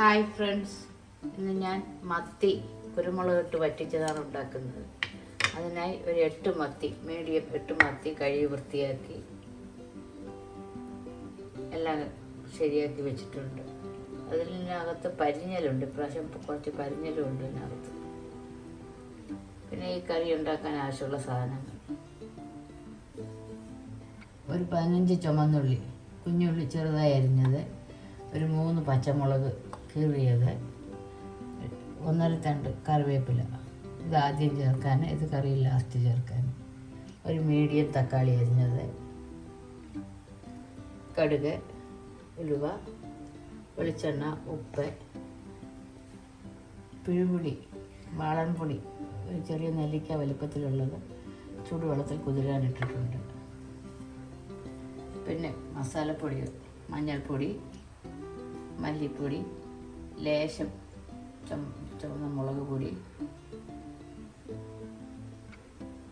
Hi friends. ഇന്ന് ഞാൻ മത്തി കുരുമുളക് ഇട്ട് വറ്റിച്ചതാണ് ഉണ്ടാക്കുന്നത്. അതിനായി ഒരു എട്ട് മത്തി മീഡിയം എട്ട് മത്തി കഴുകി വൃത്തിയാക്കി എല്ലാം ശരിയാക്കി വെച്ചിട്ടുണ്ട്. അതിനകത്ത് പരിഞ്ഞലുണ്ട്. ഇപ്രാവശ്യം കുറച്ച് പരിഞ്ഞലും ഉണ്ട് ഇതിനകത്ത്. പിന്നെ ഈ കറി ഉണ്ടാക്കാൻ ആവശ്യമുള്ള സാധനങ്ങൾ. ഒരു പതിനഞ്ച് ചുമന്നുള്ളി കുഞ്ഞുള്ളി ചെറുതായി അരിഞ്ഞത് ഒരു മൂന്ന് പച്ചമുളക് കീറിയത്. ഒന്നര തണ്ട് കറിവേപ്പില. ഇത് ആദ്യം ചേർക്കാൻ ഇത് കറി ലാസ്റ്റ് ചേർക്കാൻ ഒരു മീഡിയം തക്കാളി അരിഞ്ഞത്. കടുക് ഉലുവ വെളിച്ചെണ്ണ ഉപ്പ് പിഴുപുടി വാളൻപൊടി ഒരു ചെറിയ നെല്ലിക്ക വലുപ്പത്തിലുള്ളത് ചൂടുവെള്ളത്തിൽ കുതിരാനിട്ടിട്ടുണ്ട് പിന്നെ മസാലപ്പൊടി മഞ്ഞൾപ്പൊടി മല്ലിപ്പൊടി ലേശം ചുവന്ന മുളക് പൊടി.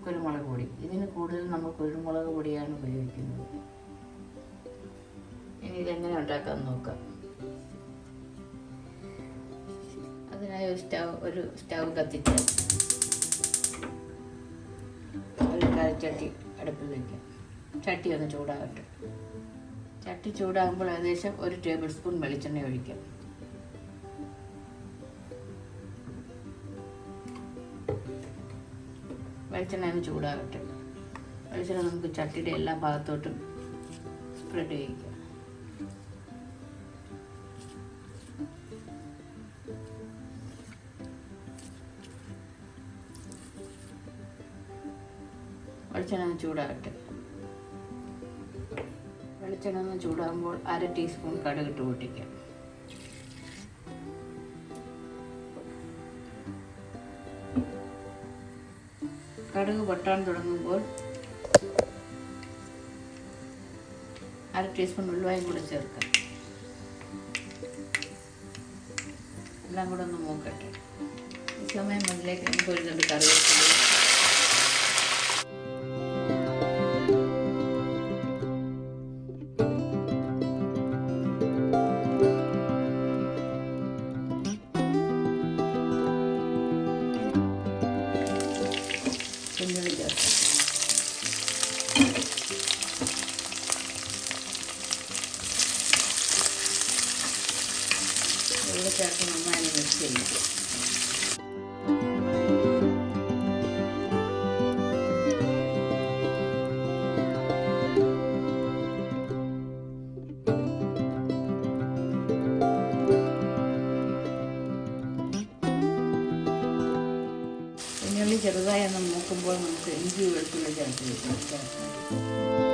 കുരുമുളക് പൊടി. ഇതിന് കൂടുതൽ നമ്മൾ കുരുമുളക് പൊടിയാണ് ഉപയോഗിക്കുന്നത്. ഇനി ഇതെങ്ങനെ ഉണ്ടാക്കാൻ നോക്കാം. അതിനായി ഒരു സ്റ്റവ് ഒരു സ്റ്റവ് കത്തിച്ച് ഒരു കറിച്ചട്ടി അടുപ്പിൽ വയ്ക്കാം ചട്ടി ഒന്ന് ചൂടാകട്ടെ. ചട്ടി ചൂടാകുമ്പോൾ ഏകദേശം ഒരു ടേബിൾ സ്പൂൺ വെളിച്ചെണ്ണ ഒഴിക്കാം. വെളിച്ചെണ്ണ ചൂടാകട്ടെ. വെളിച്ചെണ്ണ നമുക്ക് ചട്ടിയുടെ എല്ലാ ഭാഗത്തോട്ടും സ്പ്രെഡ് ചെയ്യിക്കാം. വെളിച്ചെണ്ണ ചൂടാകട്ടെ. വെളിച്ചെണ്ണ ചൂടാകുമ്പോൾ അര ടീസ്പൂൺ കടുകിട്ട് പൊട്ടിക്കാം. കടുക് പൊട്ടാൻ തുടങ്ങുമ്പോൾ അര ടീസ്പൂൺ ഉള്ളുവായും കൂടെ ചേർക്കാം. എല്ലാം കൂടെ ഒന്ന് മൂക്കട്ടെ. ഈ സമയം മുന്നിലേക്ക് നമുക്ക് ഒരു രണ്ട് കറിവേപ്പില നന്നായി മിക്സ് ചെയ്യും ചെറുതായി ഒന്ന് മൂക്കുമ്പോൾ നമുക്ക് ഇഞ്ചി വെളുത്തുള്ളി ചേർത്ത് വെക്കാം.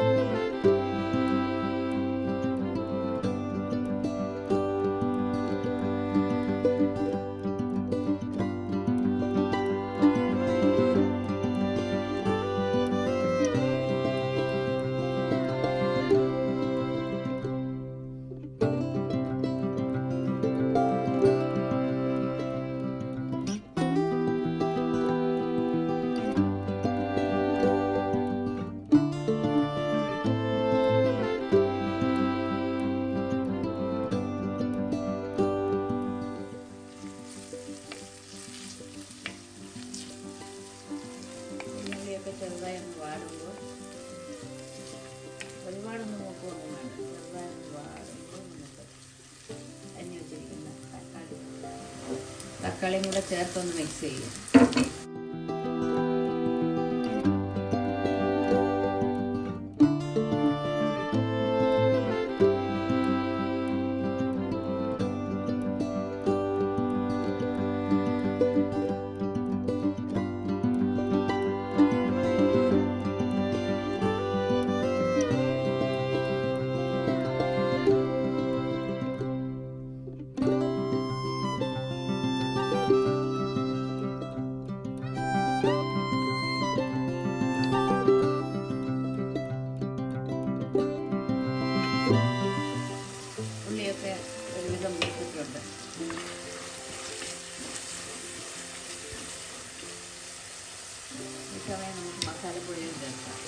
തക്കാളിയും കൂടെ ചേർത്തൊന്ന് മിക്സ് ചെയ്യും. ഉള്ളിയൊക്കെ ഒരുവിധം മൂത്തിട്ടുണ്ട് ഈ സമയം നമുക്ക് മസാലപ്പൊടിയും ചേർക്കാം.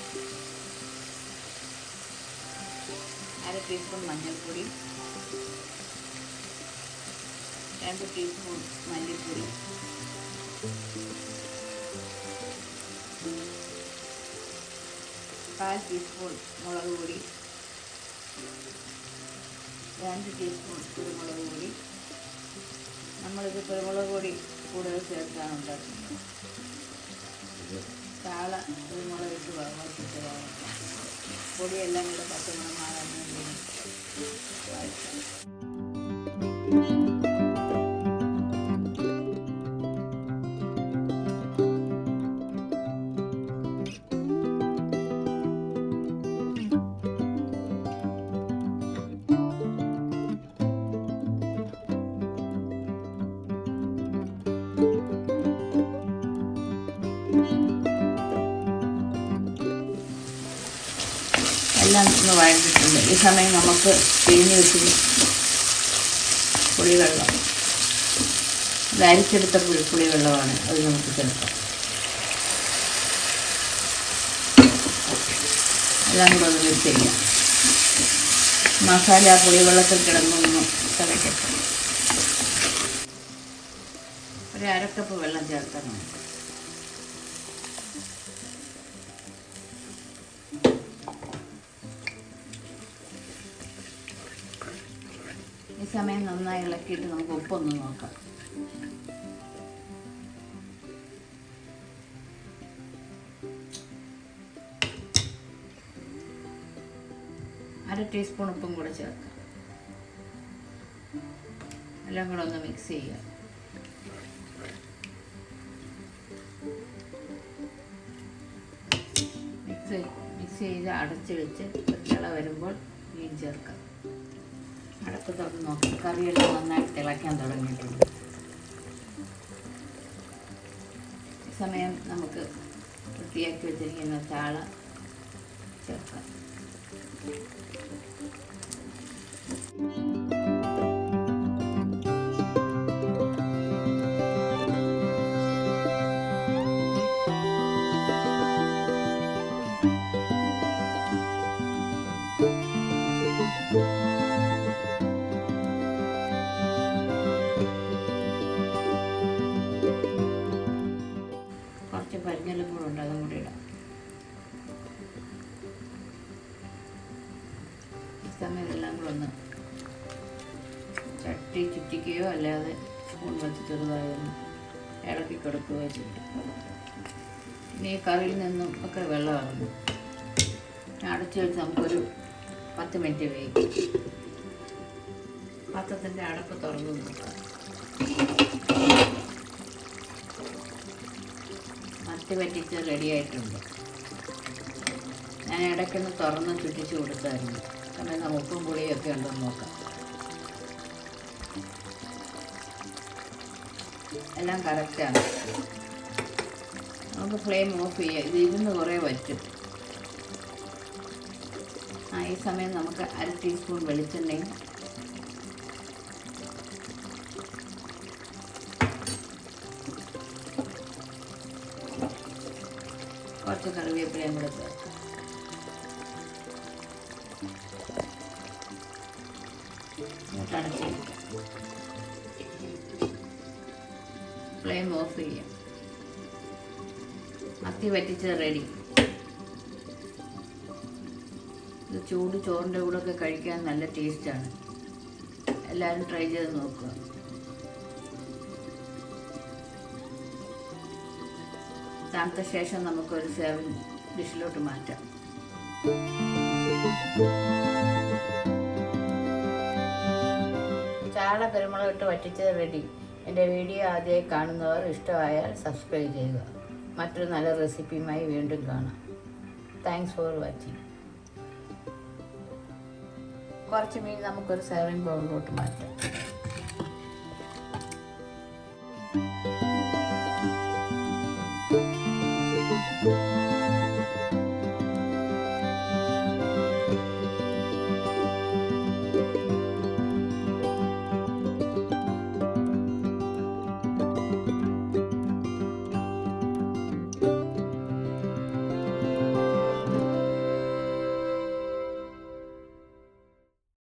അര ടീസ്പൂൺ മഞ്ഞൾപ്പൊടി രണ്ട് ടീസ്പൂൺ മല്ലിപ്പൊടി കാൽ ടീസ്പൂൺ മുളക് പൊടി രണ്ട് ടീസ്പൂൺ കുരുമുളക് പൊടി. നമ്മളിത് കുരുമുളക് പൊടി കൂടുതൽ ചേർത്താണ് ഉണ്ടാക്കുന്നത് താള കുരുമുളക് ഇട്ട് വറുത്തിട്ട് പൊടിയെല്ലാം കൂടെ പച്ചമണം മാറാൻ എല്ലാം ഒന്ന് വഴറ്റിട്ടുണ്ട് ഈ സമയം നമുക്ക് പിഴിഞ്ഞ് വെച്ചിട്ട് പുളിവെള്ളം. ഇത് അരിച്ചെടുത്ത പുളി പുളിവെള്ളമാണ് അത് നമുക്ക് ചേർക്കാം. എല്ലാം കൂടെ ഒന്ന് ചെയ്യാം. മസാല പുളിവെള്ളത്തിൽ കിടന്നൊന്ന് തിളയ്ക്കട്ടെ ഒരു അരക്കപ്പ് വെള്ളം ചേർക്കണം സമയം നന്നായി ഇളക്കിയിട്ട് നമുക്ക് ഉപ്പൊന്ന് നോക്കാം. അര ടീസ്പൂൺ ഉപ്പും കൂടെ ചേർക്കാം. എല്ലാം കൂടെ ഒന്ന് മിക്സ് ചെയ്യാം. മിക്സ് മിക്സ് ചെയ്ത് അടച്ചു വെച്ച് വരുമ്പോൾ മീൻ ചേർക്കാം. അടപ്പ് തുറന്ന് നോക്കാം. കറിയെല്ലാം നന്നായി തിളയ്ക്കാൻ തുടങ്ങിയിട്ടുണ്ട്. സമയം നമുക്ക് വൃത്തിയാക്കി വെച്ചിരിക്കുന്ന ചാള ചേർക്കാം. സമയം ഇതെല്ലാം കൂടെ ഒന്ന് ചട്ടി ചുറ്റിക്കുകയോ അല്ലാതെ സ്പൂൺ വെച്ച് ചെറുതായി ഒന്ന് ഇളക്കി കൊടുക്കുകയോ ചെയ്യും. ഇനി ഈ കറിയിൽ നിന്നും ഒക്കെ വെള്ളം ഇറങ്ങും അടച്ചു വെച്ച് നമുക്കൊരു പത്ത് മിനിറ്റ് വേവിക്കും. പാത്രത്തിന്റെ അടപ്പ് തുറന്നു നോക്കാം. മത്തി പറ്റിച്ച് റെഡി ആയിട്ടുണ്ട്. ഞാൻ ഇടയ്ക്കൊന്ന് തുറന്ന് ചുറ്റിച്ച് കൊടുത്തായിരുന്നു. നമ്മ ഉപ്പും പുളിയൊക്കെ ഉണ്ടെന്ന് നോക്കാം. എല്ലാം കറക്റ്റാണ് നമുക്ക് ഫ്ലെയിം ഓഫ് ചെയ്യാം. ഇത് ഇരുന്ന് കുറേ വറ്റും. ആ ഈ സമയം നമുക്ക് അര ടീസ്പൂൺ വെളിച്ചെണ്ണയും കുറച്ച് കറിവേപ്പിലയും കൂടെ ചേർക്കാം. ഫ്ലെയിം ഓഫ് ചെയ്യാം മത്തി വറ്റിച്ചത് റെഡി ഇത് ചൂട് ചോറിന്റെ കൂടെ ഒക്കെ കഴിക്കാൻ നല്ല ടേസ്റ്റാണ് എല്ലാവരും ട്രൈ ചെയ്ത് നോക്കുക തണുത്ത ശേഷം നമുക്കൊരു സെർവിങ് ഡിഷിലോട്ട് മാറ്റാം. ചാള പെരുമുളക് ഇട്ട് വറ്റിച്ചത് റെഡി എന്റെ വീഡിയോ ആദ്യമായി കാണുന്നവർ ഇഷ്ടമായാൽ സബ്സ്ക്രൈബ് ചെയ്യുക. മറ്റൊരു നല്ല റെസിപ്പിയുമായി വീണ്ടും കാണാം. താങ്ക്സ് ഫോർ വാച്ചിങ് കുറച്ച് മീൻ നമുക്കൊരു സെർവിങ് ബൗളിലോട്ട് മാറ്റാം.